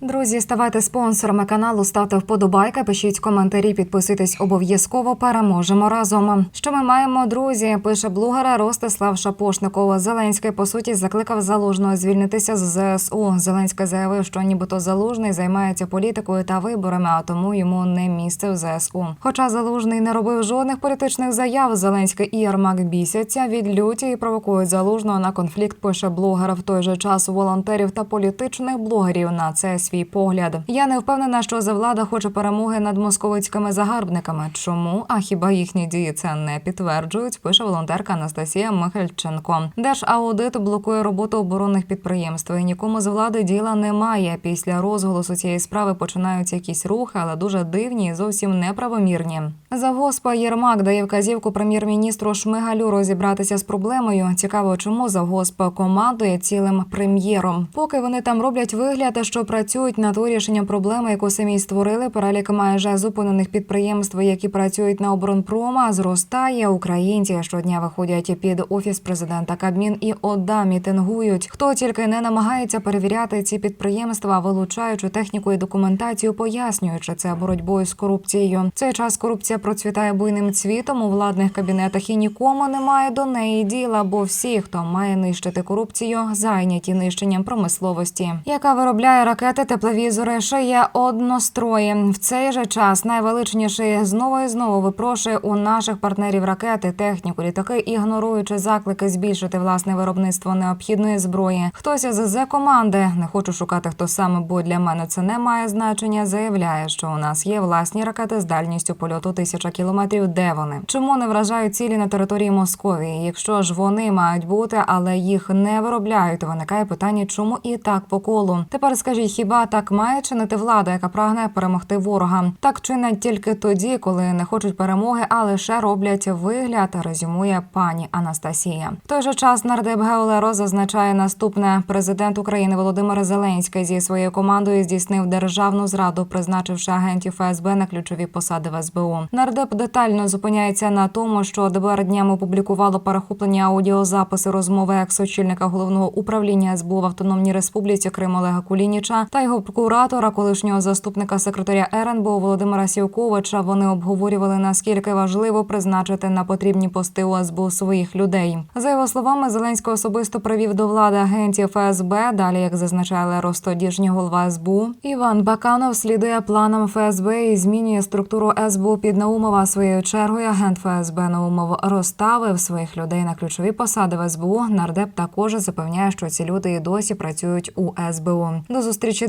Друзі, ставайте спонсорами каналу, ставте вподобайки, пишіть коментарі, підписуйтесь обов'язково. Переможемо разом. Що ми маємо, друзі? Пише блогера Ростислав Шапошников. Зеленський по суті закликав залужного звільнитися з ЗСУ. Зеленський заявив, що нібито залужний займається політикою та виборами, а тому йому не місце в ЗСУ. Хоча залужний не робив жодних політичних заяв, Зеленський і Ярмак бісяться від люті і провокують залужного на конфлікт. Пише блогер. В той же час волонтерів та політичних блогерів на це свій погляд. Я не впевнена, що завлада хоче перемоги над московицькими загарбниками. Чому? А хіба їхні дії це не підтверджують? Пише волонтерка Анастасія Михальченко. Держаудит блокує роботу оборонних підприємств. І нікому з влади діла немає. Після розголосу цієї справи починаються якісь рухи, але дуже дивні і зовсім неправомірні. Завгоспа Єрмак дає вказівку прем'єр-міністру Шмигалю розібратися з проблемою. Цікаво, чому завгоспа командує цілим прем'єром. Поки вони там роблять вигляд, що працюють над вирішенням проблеми, яку самі створили. Перелік майже зупинених підприємств, які працюють на оборонпрома, зростає. Українці щодня виходять під офіс президента Кабмін і ОДА мітингують. Хто тільки не намагається перевіряти ці підприємства, вилучаючи техніку і документацію, пояснюючи це боротьбою з корупцією. Цей час корупція процвітає буйним цвітом у владних кабінетах і нікому немає до неї діла, бо всі, хто має нищити корупцію, зайняті нищенням промисловості, яка виробляє ракети, тепловізори, шиє однострої. В цей же час найвеличніший знову і знову випрошує у наших партнерів ракети, техніку, літаки, ігноруючи заклики збільшити власне виробництво необхідної зброї. Хтось із з команди не хочу шукати хто саме, бо для мене це не має значення. Заявляє, що у нас є власні ракети з дальністю польоту тисяча кілометрів. Де вони? Чому не вражають цілі на території Московії? Якщо ж вони мають бути, але їх не виробляють, то виникає питання, чому і так по колу. Тепер скажіть, хіба так має чинити влада, яка прагне перемогти ворога? Так чинять тільки тоді, коли не хочуть перемоги, а лише роблять вигляд. Резюмує пані Анастасія. В той же час нардеп Геолеро зазначає наступне: президент України Володимир Зеленський зі своєю командою здійснив державну зраду, призначивши агентів ФСБ на ключові посади в СБУ. Нардеп детально зупиняється на тому, що ДБР днями опублікувало перехоплені аудіозаписи розмови екс-очільника головного управління СБУ в Автономній Республіці Крим Олега Кулініча та його прокуратора, колишнього заступника секретаря РНБО Володимира Сівковича. Вони обговорювали наскільки важливо призначити на потрібні пости у СБУ своїх людей. За його словами, Зеленський особисто привів до влади агентів ФСБ. Далі, як зазначає розтодіжній голова СБУ, Іван Баканов слідує планам ФСБ і змінює структуру СБУ під Наумова. Своєю чергою агент ФСБ Наумов розставив своїх людей на ключові посади в СБУ. Нардеп також запевняє, що ці люди і досі працюють у СБУ. До зустрічі,